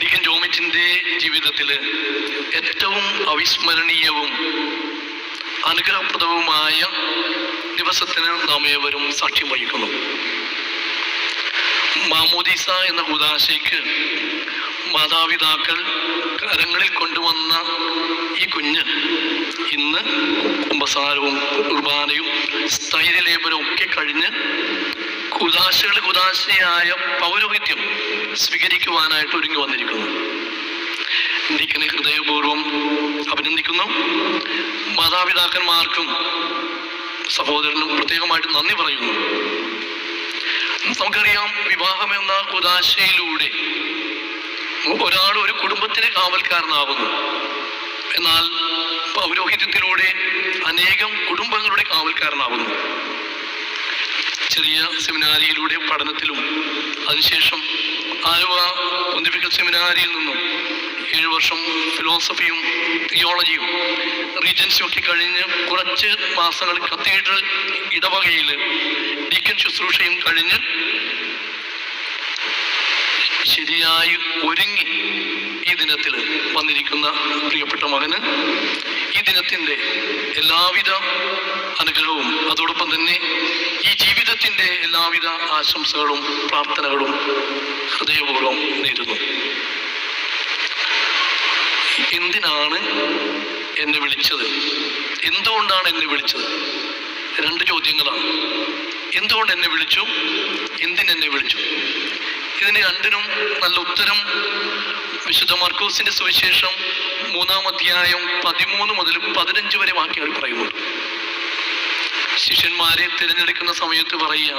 Deacon ജോമിറ്റിന്റെ ജീവിതത്തിൽ ഏറ്റവും അവിസ്മരണീയവും അനുഗ്രഹപ്രദവുമായ ദിവസത്തിന് നാം ഏവരും സാക്ഷ്യം വഹിക്കുന്നു. മാമോദീസ എന്ന ഉദാശയ്ക്ക് മാതാപിതാക്കൾ കരങ്ങളിൽ കൊണ്ടുവന്ന ഈ കുഞ്ഞ് ഇന്ന് കുംഭസാരവും കുർബാനയും സ്ഥൈര്യലേപനവും ഒക്കെ കഴിഞ്ഞ് കുദാശകൾ കുദാശയായ പൗരോഹിത്യം സ്വീകരിക്കുവാനായിട്ട് ഒരുങ്ങി വന്നിരിക്കുന്നു. ഡിക്കനെ ഹൃദയപൂർവം അഭിനന്ദിക്കുന്നു. മാതാപിതാക്കന്മാർക്കും സഹോദരനും പ്രത്യേകമായിട്ട് നന്ദി പറയുന്നു. നമുക്കറിയാം വിവാഹം എന്ന കുദാശയിലൂടെ ഒരാൾ ഒരു കുടുംബത്തിന് കാവൽക്കാരനാകുന്നു എന്നാൽ പൗരോഹിത്യത്തിലൂടെ അനേകം കുടുംബങ്ങളുടെ കാവൽക്കാരനാകുന്നു ചെറിയ സെമിനാരിയിലൂടെ പഠനത്തിലും അതിനുശേഷം ആലുവ പൊന്തിഫിക്കൽ സെമിനാരിയിൽ നിന്നും ഏഴു വർഷം ഫിലോസഫിയും തിയോളജിയും റീജൻസിയും ഒക്കെ കഴിഞ്ഞ് കുറച്ച് മാസങ്ങൾ കത്തീഡ്രൽ ഇടവകയിൽ ഡീക്കൻ ശുശ്രൂഷയും കഴിഞ്ഞ് ശരിയായി ഒരുങ്ങി ഈ ദിനത്തിൽ വന്നിരിക്കുന്ന പ്രിയപ്പെട്ട മകന് ഈ ദിനത്തിന്റെ എല്ലാവിധ അനുഗ്രഹവും അതോടൊപ്പം തന്നെ ഈ ജീവിതത്തിന്റെ എല്ലാവിധ ആശംസകളും പ്രാർത്ഥനകളും ഹൃദയപൂർവം നേരുന്നു. എന്തിനാണ് എന്നെ വിളിച്ചത്? എന്തുകൊണ്ടാണ് എന്നെ വിളിച്ചത്? രണ്ട് ചോദ്യങ്ങളാണ്. എന്തുകൊണ്ട് എന്നെ വിളിച്ചു? എന്തിനെന്നെ വിളിച്ചു? ഇതിന് രണ്ടിനും നല്ല ഉത്തരം വിശുദ്ധ മാർക്കോസിന്റെ സുവിശേഷം മൂന്നാം അധ്യായം പതിമൂന്ന് മുതൽ പതിനഞ്ച് വരെ വാക്യങ്ങൾ പറയുന്നുണ്ട്. ശിഷ്യന്മാരെ തിരഞ്ഞെടുക്കുന്ന സമയത്ത് പറയുക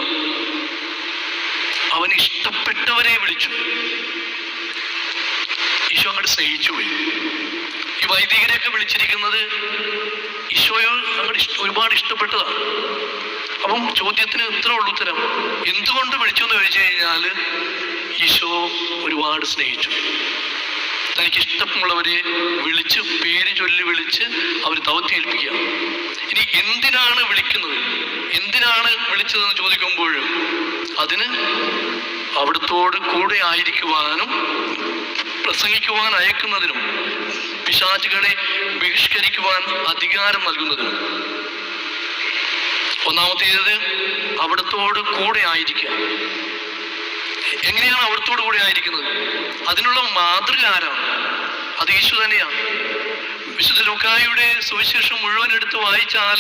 അവൻ ഇഷ്ടപ്പെട്ടവരെ വിളിച്ചു. ഈശോ അങ്ങോട്ട് സ്നേഹിച്ചു പോയി. ഈ വൈദികരെയൊക്കെ വിളിച്ചിരിക്കുന്നത് ഈശോയോ അങ്ങോട്ട് ഒരുപാട് ഇഷ്ടപ്പെട്ടതാണ് അപ്പം ചോദ്യത്തിന് ഇത്ര ഉള്ളു ഉത്തരം. എന്തുകൊണ്ട് വിളിച്ചു എന്ന് ചോദിച്ചു കഴിഞ്ഞാൽ ഈശോ ഒരുപാട് സ്നേഹിച്ചു. തനിക്ക് ഇഷ്ടമുള്ളവരെ വിളിച്ച് പേര് ചൊല്ലി വിളിച്ച് അവർ ദൗത്യേൽപ്പിക്കുക ഇനി എന്തിനാണ് വിളിക്കുന്നത്? എന്തിനാണ് വിളിച്ചതെന്ന് ചോദിക്കുമ്പോൾ അതിന് അവിടുത്തോട് കൂടെ ആയിരിക്കുവാനും പ്രസംഗിക്കുവാൻ അയക്കുന്നതിനും പിശാചുകളെ ബഹിഷ്കരിക്കുവാൻ അധികാരം നൽകുന്നതിനും. ഒന്നാമത്തേത് അവിടത്തോട് കൂടെ ആയിരിക്കുക. എങ്ങനെയാണ് അവിടുത്തോടു കൂടി ആയിരിക്കുന്നത്? അതിനുള്ള മാതൃക ആരാണ് അത് യേശു തന്നെയാണ് വിശുദ്ധ ലുക്കായുടെ സുവിശേഷം മുഴുവൻ എടുത്ത് വായിച്ചാൽ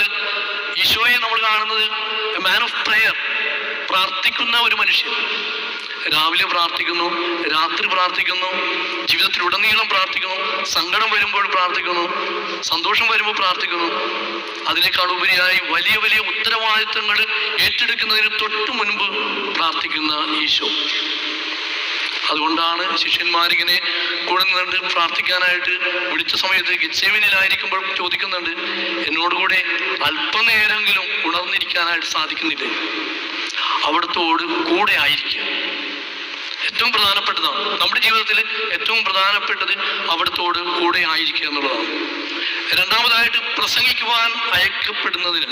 ഈശോയെ നമ്മൾ കാണുന്നത് മാൻ ഓഫ് പ്രയർ പ്രാർത്ഥിക്കുന്ന ഒരു മനുഷ്യൻ. രാവിലെ പ്രാർത്ഥിക്കുന്നു രാത്രി പ്രാർത്ഥിക്കുന്നു ജീവിതത്തിൽ ഉടനീളം പ്രാർത്ഥിക്കുന്നു സങ്കടം വരുമ്പോൾ പ്രാർത്ഥിക്കുന്നു സന്തോഷം വരുമ്പോൾ പ്രാർത്ഥിക്കുന്നു. അതിനേക്കാൾ ഉപരിയായി വലിയ വലിയ ഉത്തരവാദിത്തങ്ങൾ ഏറ്റെടുക്കുന്നതിന് തൊട്ടു മുൻപ് പ്രാർത്ഥിക്കുന്ന ഈശോ. അതുകൊണ്ടാണ് ശിഷ്യന്മാരിങ്ങനെ കൂടെ നിന്നുണ്ട് പ്രാർത്ഥിക്കാനായിട്ട് വിളിച്ച സമയത്ത് ഗിത്സേവിനിലായിരിക്കുമ്പോൾ ചോദിക്കുന്നുണ്ട് എന്നോടുകൂടെ അല്പനേരെങ്കിലും ഉണർന്നിരിക്കാനായിട്ട് സാധിക്കുന്നില്ലേ? അവിടുത്തോട് കൂടെ ആയിരിക്കുക ഏറ്റവും പ്രധാനപ്പെട്ടതാണ്. നമ്മുടെ ജീവിതത്തിൽ ഏറ്റവും പ്രധാനപ്പെട്ടത് അവിടത്തോട് കൂടെ ആയിരിക്കുക എന്നുള്ളതാണ്. രണ്ടാമതായിട്ട് പ്രസംഗിക്കുവാൻ അയക്കപ്പെടുന്നതിന്